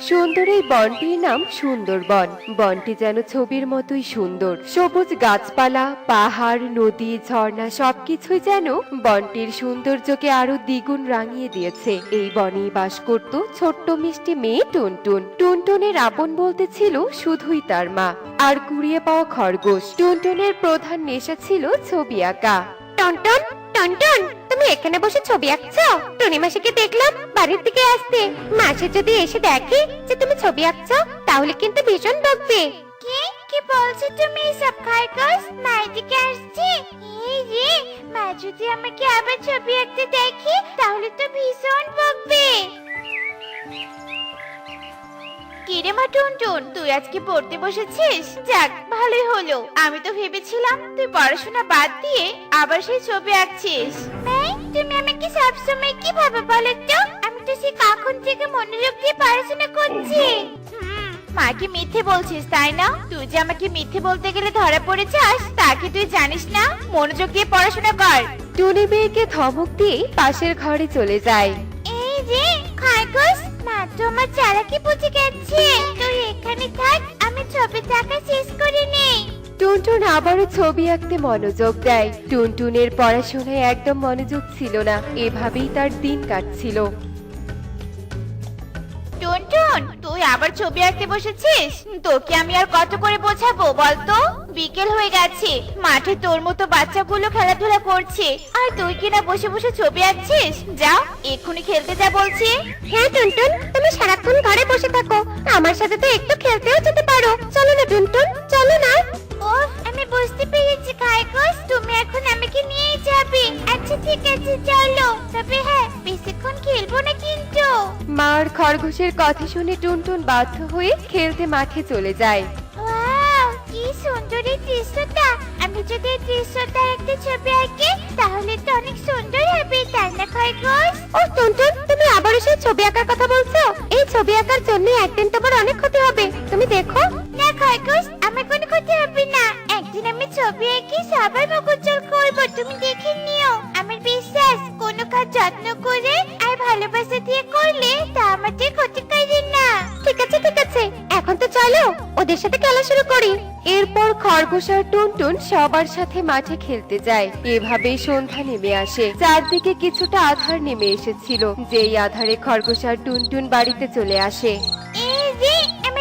সুন্দর এই বনটির নাম সুন্দরবন। বনটি যেন ছবির মতোই সুন্দর। সবুজ গাছপালা, পাহাড়, নদী, ঝর্ণা সবকিছুই যেন বনটির সৌন্দর্যকে আরও দ্বিগুণ রাঙিয়ে দিয়েছে। এই বনেই বাস করত ছোট্ট মিষ্টি মেয়ে টুনটুন। টুনটুনের আপন বলতে ছিল শুধুই তার মা। আর কুড়িয়ে পাওয়া খরগোশ। টুনটুনের প্রধান নেশা ছিল ছবি আঁকা। টনটন টনটন! তুমি এখানে বসে ছবি আঁকছো? টনি মাসিকে দেখলাম বাড়ির দিকে আসতে। মাসি যদি এসে দেখে যে তুমি ছবি আঁকছো, তাহলে কিন্তু ভীষণ বকবে কি? কি বলছো তুমি এসব, খারগোশ? মা এদিকে আসছে? এই রে, মা যদি আমাকে আবার ছবি আঁকতে দেখি, তাহলে তো ভীষণ বকবে কিরে মা টুনটুন? তুই আজকে পড়তে বসেছিস? যাক ভালোই হলো। আমি তো ভেবেছিলাম তুই পড়াশোনা বাদ দিয়ে আবার সেই ছবি আঁকছিস। তুমি আমাকে সবসময় কি ভাবে বলো তো? আমি তো সে কখন থেকে মনোযোগ দিয়ে পড়াশোনা করছি। মাকে মিথ্যে বলছিস তাই না? তুই যে আমাকে মিথ্যে বলতে গেলে ধরা পড়ে যাস তা তুই জানিস না? মনোযোগ দিয়ে পড়াশোনা কর। টুনি মেয়েকে ধমক দিয়ে পাশের ঘরে চলে যায়। এই যে খরগোশ মা তো আমার চালাকি বুঝে গেছে। তুই এখানে থাক, আমি ছবি টাকা শেষ করে নেই। টুনটুন আবারও ছবি আঁকতে মনোযোগ দেয়। টুনটুনের পড়াশোনায় একদম মনোযোগ ছিল না। এভাবেই তার দিন কাটছিল। টুনটুন তুই আবার ছবি আঁকতে বসেছিস? তোকে আমি আর কত করে বোঝাবো বলতো? বিকেল হয়ে গেছে, মাঠে তোর মতো বাচ্চাগুলো খেলাধুলা করছে। আর তুই কিনা বসে বসে ছবি আঁকছিস? যা, এক্ষুনি খেলতে যা বলছি। হ্যাঁ টুনটুন, তুমি সারাক্ষণ ঘরে বসে থাকো। আমার সাথে তো একটু খেলতেও যেতে পারো। চলো না, টুনটুন, চলো না। বুঝতে পেরেছি খারগোশ তুমি এখন আমাকে নিয়েই যাবে। আচ্ছা ঠিক আছে চলো। তবে হ্যাঁ বেশিক্ষণ খেলব না কিন্তু। মার খরগোশের কথা শুনে টুনটুন বাধ্য হয়ে খেলতে মাঠে চলে যায়। ওয়াও কি সুন্দর এই দৃশ্যটা। আমি যদি এই দৃশ্যটার একটা ছবি আঁকি তাহলে তো অনেক সুন্দর হবে তাই না খরগোশ ও টুনটুন তুমি আবারও সেই ছবি আঁকার কথা বলছো? এই ছবি আঁকার জন্য একদিন তোমার অনেক ক্ষতি হবে। তুমি দেখো। না খরগোশ ছবি এঁকে সবার মুখ উজ্জ্বল করব, তুমি দেখে নিও। আমার বিশ্বাস, কোনো কাজ যত্ন করে আর ভালোবাসা দিয়ে করলে তা আমাদের ক্ষতি করে না। ঠিক আছে ঠিক আছে, এখন তো চলো, ওদের সাথে খেলা শুরু করি। এরপর খরগোশ আর টুনটুন সবার সাথে মাঠে খেলতে যায়। এভাবেই সন্ধ্যা নেমে আসে। চারদিকে কিছুটা আধার নেমে এসেছিল, যেই আধারে খরগোশ আর টুনটুন বাড়িতে চলে আসে।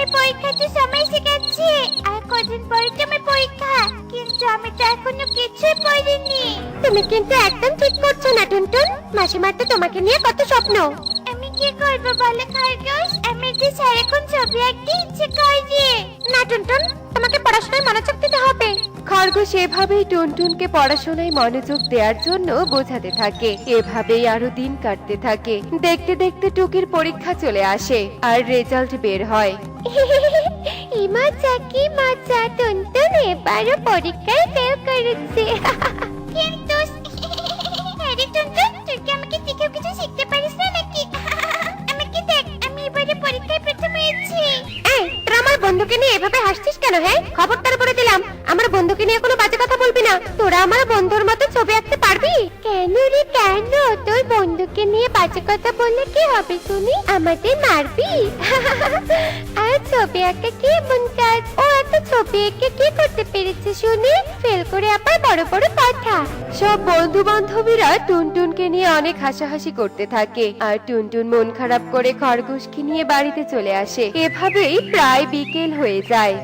এই পরীক্ষা তো সময় শিখাচ্ছি আর কদিন পরে তো আমার পরীক্ষা। কিন্তু আমি তো এখনও কিছুই পড়িনি। তুমি কিন্তু একদম ঠিক করছ না টুনটুন। মাসিমার তো তোমাকে নিয়ে কত স্বপ্ন। আমি কি করব বলে খরগোশ? আমি যে সারাক্ষণ ছবি আঁকতে ইচ্ছে করে। না টুনটুন তোমাকে পড়াশোনায় মনোযোগ দিতে হবে। খরগোশ এভাবেই টুনটুনকে পড়াশোনায় মনোযোগ দেওয়ার জন্য বোঝাতে থাকে। এভাবেই আরও দিন কাটতে থাকে। দেখতে দেখতে টুকির পরীক্ষা চলে আসে আর রেজাল্ট বের হয়। ইমা, চাকি মাচা টুনটুন এবারও পরীক্ষায় ফেল করেছে। কিন্তু বন্ধুকে নিয়ে কোনো বাজে কথা বলবি না। তোরা আমার বন্ধুর মতো ছবি আঁকতে পারবি? কেন রে, কেন? তোর বন্ধুকে নিয়ে বাজে কথা বললে কি হবে শুনি? আমাদের মারবি? আর ছবি আঁকা কি এমন কাজ ও এত ছবি এঁকে কি করতে পেরেছে শুনি? ফেল করে আবার বড় বড় কথা। সব বন্ধু বান্ধবীরা টুনটুনকে নিয়ে অনেক হাসাহাসি করতে থাকে। আর টুনটুন মন খারাপ করে খরগোশকে নিয়ে বাড়িতে চলে আসে। এভাবেই প্রায় বিকেল হয়ে যায়।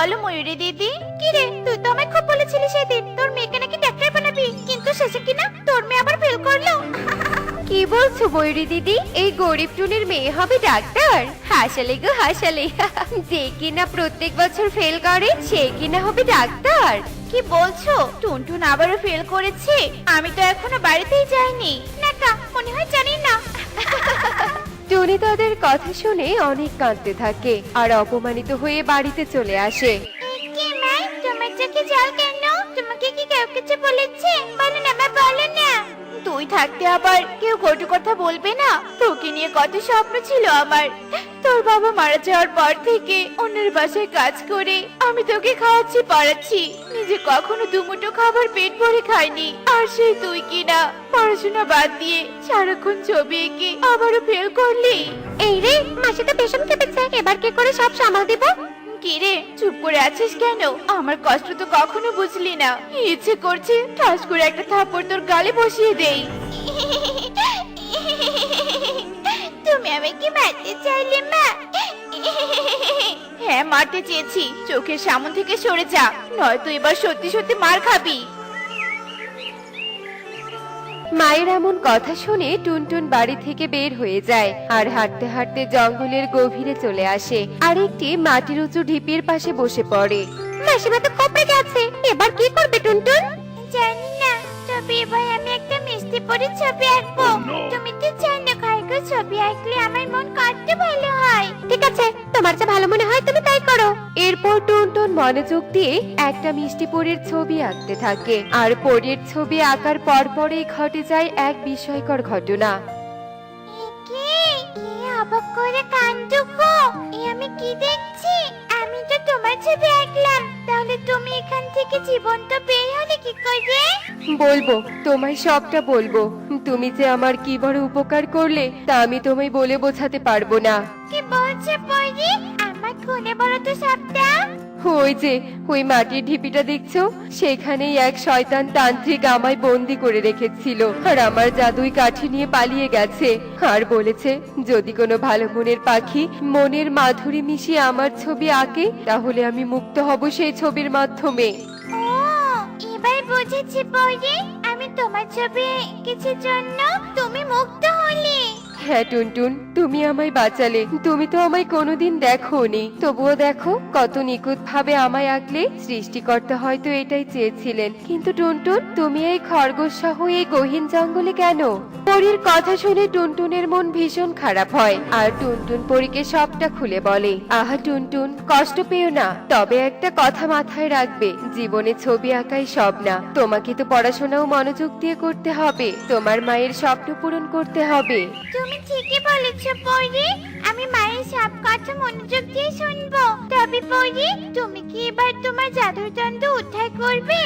বলো ময়ূরী দিদি। কি রে তুই তো আমায় খুব বলেছিলি সেদিন। তোর মেয়েকে নাকি ডাক্তার বানাবি কিন্তু শেষে কিনা তোর মেয়ে আবার ফেল করল। কি বলছো বৈরি দিদি? এই গরিব টুনির মেয়ে হবে ডাক্তার? হাসালে গো হাসালে। যে কিনা প্রত্যেক বছর ফেল করে সে কিনা হবে ডাক্তার। কি বলছো? টুনটুন আবারও ফেল করেছে? আমি তো এখনও বাড়িতেই যাইনি। না মনে হয় জানি না। টুনি তাদের কথা শুনে অনেক কাঁদতে থাকে আর অপমানিত হয়ে বাড়িতে চলে আসে। কি মা কেন? তোমাকে কেউ কিছু বলেছে? বলো না মা বলো না। তুই থাকতে আবার কেউ কটু কথা বলবে না? তোকে নিয়ে কত স্বপ্ন ছিল আমার। তোর বাবা মারা যাওয়ার পর থেকে অন্যের বাসায় কাজ করে আমি তোকে খাওয়াচ্ছি, পড়াচ্ছি। যে কখনো দুমুঠো খাবার পেট ভরে খায়নি আর সেই তুই কি না পড়াশোনা বাদ দিয়ে সারাক্ষণ ছবি এঁকে আবারও ফেল করলি? এই রে মাসি তো ভীষণ কেঁপেছে এবার কি করে সব সামাল দিব? কি রে চুপ করে আছিস কেন? আমার কষ্ট তো কখনো বুঝলি না। ইচ্ছে করছে ঠাস করে একটা থাপ্পড় তোর গালে বসিয়ে দেই। তুমি আমাকে মারতে চাইলে মা? হ্যাঁ মারতে চেয়েছি। চোখের সামন থেকে সরে যা নয়তো এবার সত্যি সত্যি মার খাবি। মায়ের এমন কথা শুনে টুনটুন বাড়ি থেকে বের হয়ে যায় আর হাঁটতে হাঁটতে জঙ্গলের গভীরে চলে আসে। আর একটি মাটির উঁচু ঢিপির পাশে বসে পড়ে। মাসিমা তো কপে গেছে এবার কি করবে টুনটুন? জানি না তবে এবার আমি একটা মিষ্টি পরে ছবি আঁকবো। তুমি তো জানো ছবি আঁকলে আমার মন কত ভালো হয়। ঠিক আছে তোমার যা ভালো মনে হয় তুমি তাই করো। এরপর টুনটুন মনোযোগ দিয়ে একটা মিষ্টি পরীর ছবি আঁকতে থাকে। আর পরীর ছবি আঁকার পরপরই ঘটে যায় এক বিস্ময়কর ঘটনা। অবাক করে কাণ্ড গো? এ আমি কি দেখছি? আমি তো তোমার ছবি আঁকলাম। তাহলে তুমি এখান থেকে জীবনটা বের হলে কি করে বলব তোমায় সবটা বলব। তুমি যে আমার কি বড় উপকার করলে তা আমি তোমায় বলে বোঝাতে পারব না। কি বলছে পরি? আমার কোনে বলো তো সবটা। ওই যে ওই মাটির ঢিপিটা দেখছ? সেখানেই এক শয়তান তান্ত্রিক আমায় বন্দি করে রেখেছিল। আর আমার জাদুই কাঠি নিয়ে পালিয়ে গেছে। আর বলেছে যদি কোনো ভালো মনের পাখি মনের মাধুরী মিশিয়ে আমার ছবি আঁকে তাহলে আমি মুক্ত হব সেই ছবির মাধ্যমে। ও এবার বুঝেছি পরি। আমি তোমার ছবি এঁকেছি জন্য। তুমি হলে হ্যাঁ টুনটুন, তুমি আমায় বাঁচালে। তুমি তো আমায় কোনোদিন দেখোনি। তবুও দেখো, কত নিখুঁত ভাবে আমায় আঁকলে সৃষ্টিকর্তা হয়তো এটাই চেয়েছিলেন। কিন্তু টুনটুন, তুমি এই খরগোশ সহ এই গহীন জঙ্গলে কেন? পরীর কথা শুনে টুনটুনের মন ভীষণ খারাপ হয়। আর টুনটুন পরীকে সবটা খুলে বলে, আহা টুনটুন, কষ্ট পেও না। তবে একটা কথা মাথায় রাখবে, জীবনে ছবি আঁকাই সব না। তোমাকে তো পড়াশোনাও মনোযোগ দিয়ে করতে হবে। তোমার মায়ের স্বপ্ন পূরণ করতে হবে। তুমি ঠিকই বলেছ পরি। আমি মায়ের সব কথা মনোযোগ দিয়ে শুনব। তবে পরি তুমি কি এবার তোমার জাদুর দণ্ড উদ্ধার করবে?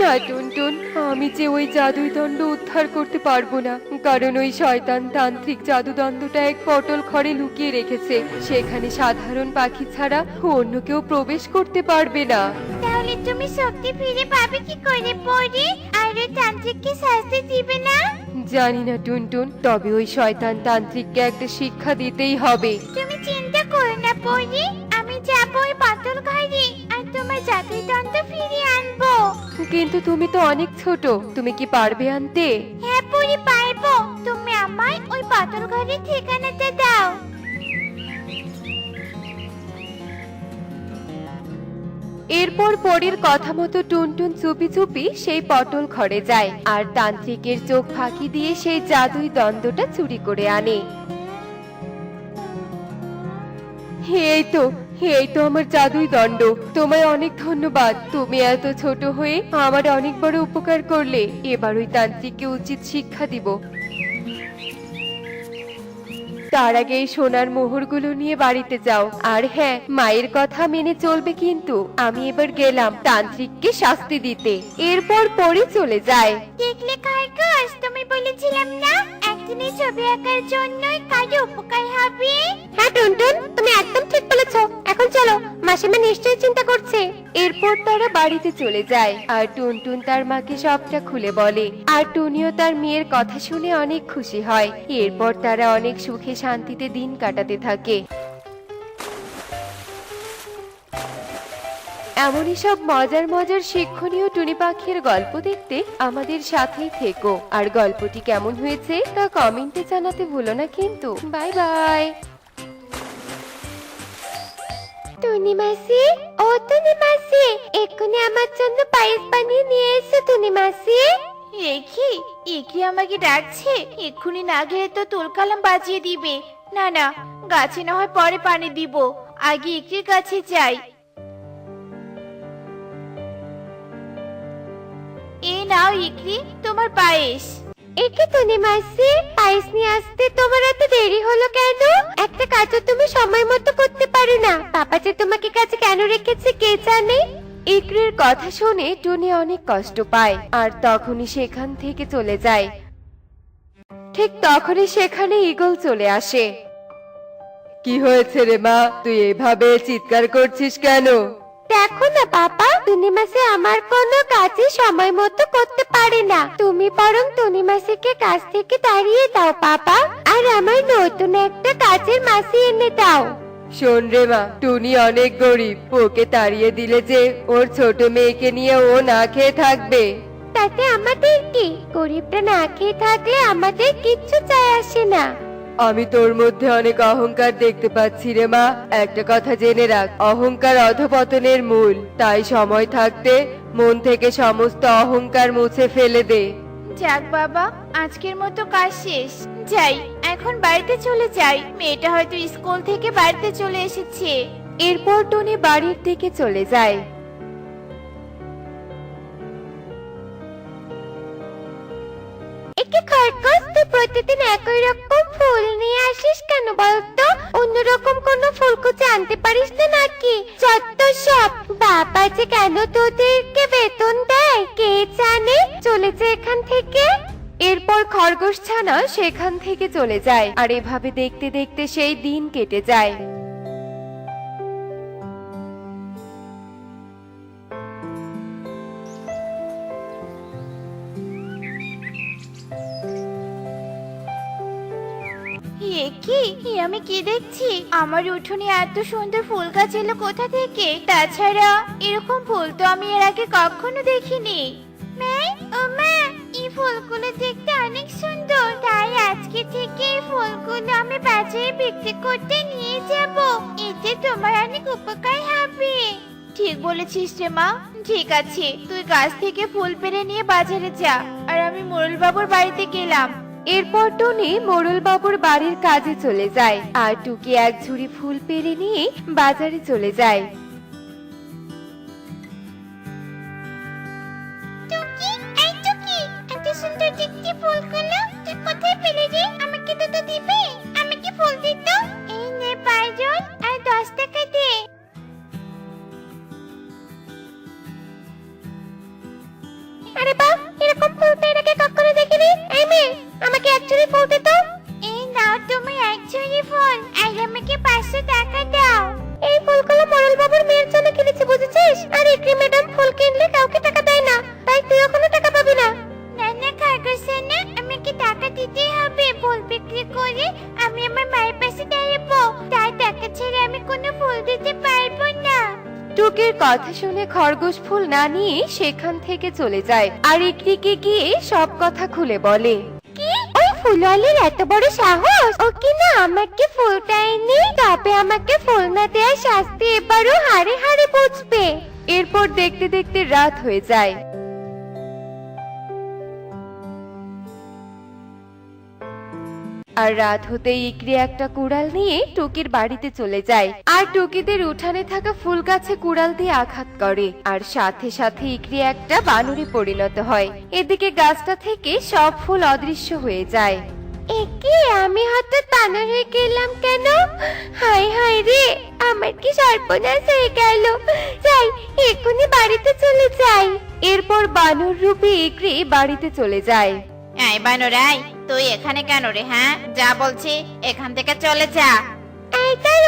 না টুনটুন আমি যে ওই জাদুই দণ্ড উদ্ধার করতে পারব না। কারণ ওই শয়তান তান্ত্রিক জাদুদণ্ডটা এক পটল ঘরে লুকিয়ে রেখেছে। সেখানে সাধারণ পাখি ছাড়া অন্য কেউ প্রবেশ করতে পারবে না। তাহলে তুমি শক্তি ফিরে পাবে কি করে পরি? আর ওই তান্ত্রিককে শাস্তি দিবে না? জানি না টুনটুন তবে ওই শয়তান তান্ত্রিককে একটা শিক্ষা দিতেই হবে। তুমি চিন্তা করো না পরি। আমি যাব ওই পাতল ঘরে আর তোমার জাদুর তন্ত্র ফিরিয়ে আনব। কিন্তু তুমি তো অনেক ছোট তুমি কি পারবে আনতে? হ্যাঁ পরি পারব। তুমি আমায় ওই পাতল ঘরের ঠিকানাটা দাও। এরপর পরের কথা মতো টুনটুন চুপি চুপি সেই পটল ঘরে যায় আর তান্ত্রিকের চোখ ফাঁকি দিয়ে সেই জাদুই দ্বন্দ্বটা চুরি করে আনে। এই তো এই তো আমার জাদুই দণ্ড। তোমায় অনেক ধন্যবাদ। তুমি এত ছোট হয়ে আমার অনেক বড় উপকার করলে। এবার ওই তান্ত্রিককে উচিত শিক্ষা দিব। তার আগে এই সোনার মোহরগুলো নিয়ে বাড়িতে যাও। আর হ্যাঁ মায়ের কথা মেনে চলবে কিন্তু আমি এবার গেলাম তান্ত্রিককে শাস্তি দিতে। এরপর পরে চলে যায়। দেখলে তুমি বলেছিলাম না? একদিনের ছবি আঁকার জন্যই কাজে উপকার হবে। হ্যাঁ টুনটুন তুমি একদম ঠিক বলেছ। এখন চলো মাসিমা নিশ্চয়ই চিন্তা করছে। এরপর তারা বাড়িতে চলে যায় আর টুনটুন তার মাকে সবটা খুলে বলে। আর টুনিও তার মেয়ের কথা শুনে অনেক খুশি হয়। এরপর তারা অনেক সুখে শান্তিতে দিন কাটাতে থাকে। এমনই সব মজার মজার শিক্ষণীয় টুনি পাখির গল্প দেখতে আমাদের সাথেই থেকো। আর গল্পটি কেমন হয়েছে তা কমেন্টে জানাতে ভুলো না কিন্তু। Bye by. টুনি মাসি? ও টুনি মাসি এক্ষুনি আমার জন্য পায়েস বানিয়ে নিয়ে এসো টুনি মাসি। একি একি আমাকে ডাকছে? এক্ষুনি না গেলে তো তুলকালাম বাজিয়ে দিবে। না না গাছে না হয় পরে পানি দিব। আগে ইকরির কাছে যাই। নাও ইকরি তোমার পায়েস। একে টুনি মাসি, পায়েস নিয়ে আসতে তোমার এত দেরি হলো কেন? একটা কাজও তুমি সময় মতো করতে পারো না। বাবা যে তোমাকে কাছে কেন রেখেছে কে জানে? ইকরির কথা শুনে টুনি অনেক কষ্ট পায় আর তখনই সেখান থেকে চলে যায়। ঠিক তখনই সেখানে ঈগল চলে আসে। কি হয়েছে রে মা? তুই এভাবে চিৎকার করছিস কেন? দেখো না বাবা। টুনি মাসি আমার কোনো কাজে সময় মতো করতে পারে না। তুমি বরং টুনি মাসিকে কাজ থেকে তাড়িয়ে দাও বাবা। আর আমার নতুন একটা কাজের মাসি এনে দাও। শোন রে মা টুনি অনেক গরিব। ওকে তাড়িয়ে দিলে যে ওর ছোট মেয়েকে নিয়ে ও না খেয়ে থাকবে। তাতে আমাদের কি? গরিবটা না খেয়ে থাকলে আমাদের কিচ্ছু চাই আসে না। আমি তোর মধ্যে অনেক অহংকার দেখতে পাচ্ছি রে মা। একটা কথা জেনে রাখ অহংকার অধপতনের মূল। তাই সময় থাকতে মন থেকে সমস্ত অহংকার মুছে ফেলে দে। যাক বাবা আজকের মতো কাজ শেষ। যাই এখন বাড়িতে চলে যাই। মেয়েটা হয়তো স্কুল থেকে বাড়িতে চলে এসেছে। এরপর টনি বাড়ির দিকে চলে যায়। একে খরগোশ? প্রতিদিন একই রকম ফুল নিয়ে আসিস কেন বলতো? অন্যরকম কোনো ফুলকুচি আনতে পারিস না নাকি? যত সব। বাবা যে কেন তোদেরকে বেতন দেয়, কে জানে? চলেছে এখান থেকে। এরপর খরগোশ ছানা সেখান থেকে চলে যায়। আর এভাবে দেখতে দেখতে সেই দিন কেটে যায়। আমি কি দেখছি? আমার উঠোনে এত সুন্দর ফুল গাছ এলো কোথা থেকে? তাছাড়া এরকম ফুল তো আমি এর আগে কখনো দেখিনি। মা এই ফুলগুলো দেখতে অনেক সুন্দর। তাই আজকে থেকে ফুলগুলো আমি বাজারে বিক্রি করতে নিয়ে যাব। এতে তোমার অনেক উপকার হবে। ঠিক বলেছিস রে মা। ঠিক আছে, তুই গাছ থেকে ফুল পেরে নিয়ে বাজারে যা। আর আমি মোরল বাবুর বাড়িতে গেলাম। এরপর টনি মোড়লবাবুর বাড়ির কাজে চলে যায় আর টুকি এক ঝুড়ি ফুল পেরে নিয়ে বাজারে চলে যায়। খরগোশ ফুল না নিয়ে সেখান থেকে চলে যায়। আর ইকরিকে গিয়ে সব কথা খুলে বলে। কি? ওই ফুলওয়ালির এত বড় সাহস? ও কি না আমাকে ফুল এনে তবে আমাকে ফুল না দেওয়ার শাস্তি এবারও হারে হারে বুঝবে। এরপর দেখতে দেখতে রাত হয়ে যায়। আর রাত হতেই ইকরি একটা কুড়াল নিয়ে টুকির বাড়িতে চলে যায়। আর টুকিদের উঠানে থাকা ফুল গাছে কুড়াল দিয়ে আঘাত করে। আর সাথে সাথে ইকরি একটা বানরে পরিণত হয়। এদিকে গাছটা থেকে সব ফুল অদৃশ্য হয়ে যায়। একে আমি হঠাৎ বানর হয়ে গেলাম কেন? হাই হাই রে আমার কি সর্বনাশ হয়ে গেল। যাই এক্ষুনি বাড়িতে চলে যাই। এরপর বানর রূপে ইকরি বাড়িতে চলে যায়। এই বানরাই তুই এখানে কেন রে হ্যাঁ? যা বলছি, এখান থেকে চলে যা। এই তোর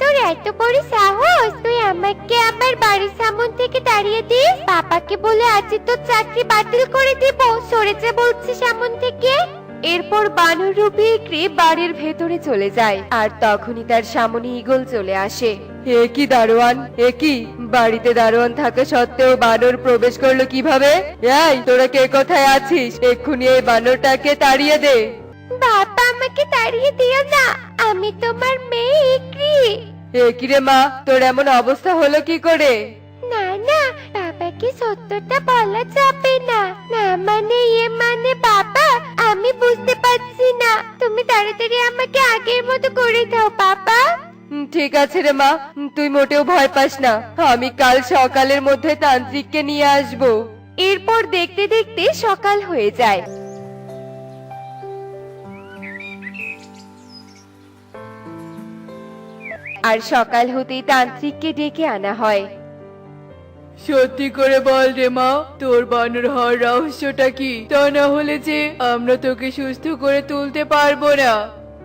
তোর এত বড় সাহস। তুই আমাকে আমার বাড়ির সামন থেকে দাঁড়িয়ে দিস। বাবাকে বলে আজ তোর চাকরি বাতিল করে দিব। সরেছে বলছি সামন থেকে। এরপর বানর রূপী ইকরি বাড়ির ভেতরে চলে যায় আর তখনই তার সামনে ঈগল চলে আসে। এ কি দারোয়ান? এ কি? বাড়িতে দারোয়ান থাকা সত্ত্বেও বানর প্রবেশ করল কীভাবে? এই তোরা কে কোথায় আছিস? এক্ষুনি এই বানরটাকে তাড়িয়ে দে। বাবা আমাকে তাড়িয়ে দিও না। আমি তোমার মেয়ে ইকরি এ কি রে মা? তোর এমন অবস্থা হলো কি করে? বাবাকে সত্যটা বলা যাবে না। না মানে ইয়ে মানে বাবা আমি বুঝতে পারছি না। তুমি তাড়াতাড়ি আমাকে আগের মতো করে দাও বাবা। ঠিক আছে রে মা তুই মোটেও ভয় পাস না। আমি কাল সকালের মধ্যে তান্ত্রিককে নিয়ে আসব। এরপর দেখতে দেখতে সকাল হয়ে যায়। আর সকাল হতেই তান্ত্রিককে ডেকে আনা হয়। সত্যি করে বল রে মা, তোর বানর হওয়ার রহস্যটা কি? তা না হলে যে আমরা তোকে সুস্থ করে তুলতে পারব না।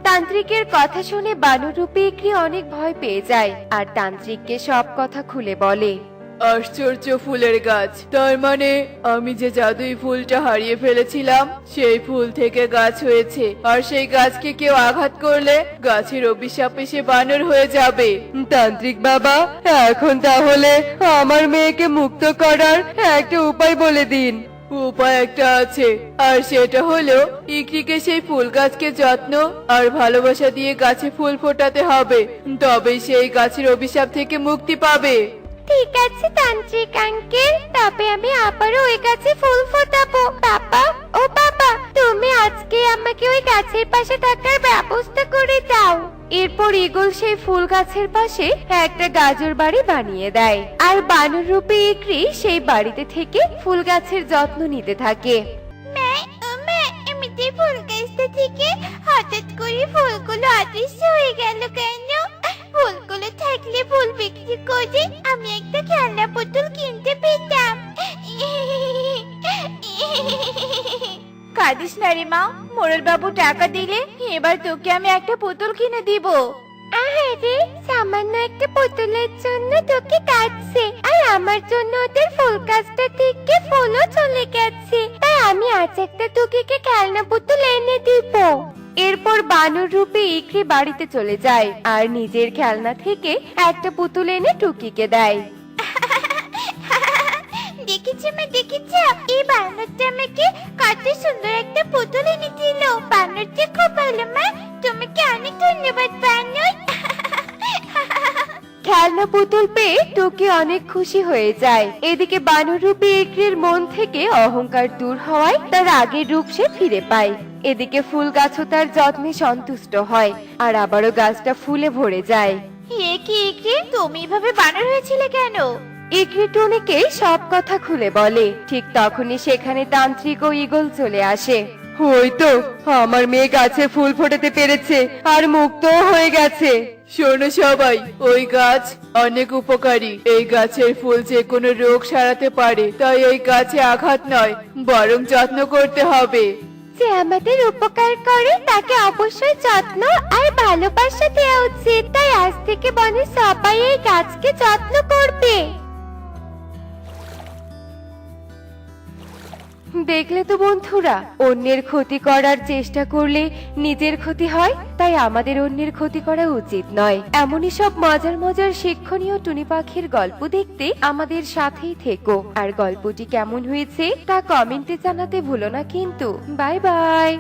তান্ত্রিকের কথা শুনে বানরূপী একটি অনেক ভয় পেয়ে যায়, আর তান্ত্রিককে সব কথা খুলে বলে। আশ্চর্য ফুলের গাছ। তার মানে আমি যে জাদুই ফুলটা হারিয়ে ফেলেছিলাম, সেই ফুল থেকে গাছ হয়েছে। আর সেই গাছকে কেউ আঘাত করলে গাছের অভিশাপে সে বানর হয়ে যাবে। তান্ত্রিক বাবা, এখন তাহলে আমার মেয়েকে মুক্ত করার একটা উপায় বলে দিন। উপায় একটা আছে, আর সেটা হলো, ইকরিকে সেই ফুল গাছকে যত্ন আর ভালোবাসা দিয়ে গাছে ফুল ফোটাতে হবে। তবেই সেই গাছের অভিশাপ থেকে মুক্তি পাবে। ঠিক আছে, তান্ত্রিক আঙ্কেল। তবে আমি আবারও ওই গাছে ফুল ফোটাবো। বাবা, ও বাবা, তুমি আজকে আমাকে ওই গাছের পাশে থাকার ব্যবস্থা করে দাও। এরপর ইগল সেই ফুল গাছের পাশে একটা গাজর বাড়ি বানিয়ে দেয়। আর বানর রূপে ইকরি সেই বাড়িতে থেকে ফুল গাছের যত্ন নিতে থাকে। ফুল গাছটা থেকে হঠাৎ করে ফুলগুলো অদৃশ্য হয়ে গেল কেন? থাকলে ফুল বিক্রি করে আমি একটা খেলনা পুতুল কিনতে পেতাম। কাঁদিস না রে মা মোরল বাবু টাকা দিলে এবার তোকে আমি একটা পুতুল কিনে দিব। আরে সামান্য একটা পুতুলের জন্য তোকে কাটছে আর আমার জন্য ওদের ফুল গাছটা থেকে ফুলও চলে গেছে। তাই আমি আজ একটা তোকে খেলনা পুতুল এনে দিব। এরপর বানর রূপে ইকরি বাড়িতে চলে যায় আর নিজের খেলনা থেকে একটা পুতুল এনে টুকিকে দেয়। দেখেছি মা, দেখেছি। এই বানরটা আমাকে কত সুন্দর একটা পুতুল এনে দিল বানরটা খুব ভালো, মা। তোমাকে অনেক ধন্যবাদ, বানর। খেলনা পুতুল পেয়ে টুকি অনেক খুশি হয়ে যায়। এদিকে বানরূপী ইকরির মন থেকে অহংকার দূর হওয়ায় তার আগের রূপ সে ফিরে পায়। এদিকে ফুল গাছও তার যত্নে সন্তুষ্ট হয় আর আবারও গাছটা ফুলে ভরে যায়। এ কি কি তুমি এভাবে বানর হয়েছিলে কেন? ইকরি টুনিকে সব কথা খুলে বলে। ঠিক তখনই সেখানে তান্ত্রিক ও ইগল চলে আসে। ওই তো আমার মেয়ে গাছে ফুল ফোটাতে পেরেছে আর মুক্তও হয়ে গেছে। শোনো সবাই, ওই গাছ অনেক উপকারী। এই গাছের ফুল যে কোনো রোগ সারাতে পারে, তাই এই গাছে আঘাত নয়, বরং যত্ন করতে হবে। যে আমাদের উপকার করে, তাকে অবশ্যই যত্ন আর ভালোবাসা দেওয়া উচিত। তাই আজ থেকে বনে সবাই এই গাছকে যত্ন করবে। দেখলে তো বন্ধুরা, অন্যের ক্ষতি করার চেষ্টা করলে নিজের ক্ষতি হয়, তাই আমাদের অন্যের ক্ষতি করা উচিত নয়। এমনই সব মজার মজার শিক্ষণীয় টুনি পাখির গল্প দেখতে আমাদের সাথেই থেকো। আর গল্পটি কেমন হয়েছে তা কমেন্টে জানাতে ভুলো না কিন্তু। Bye bye!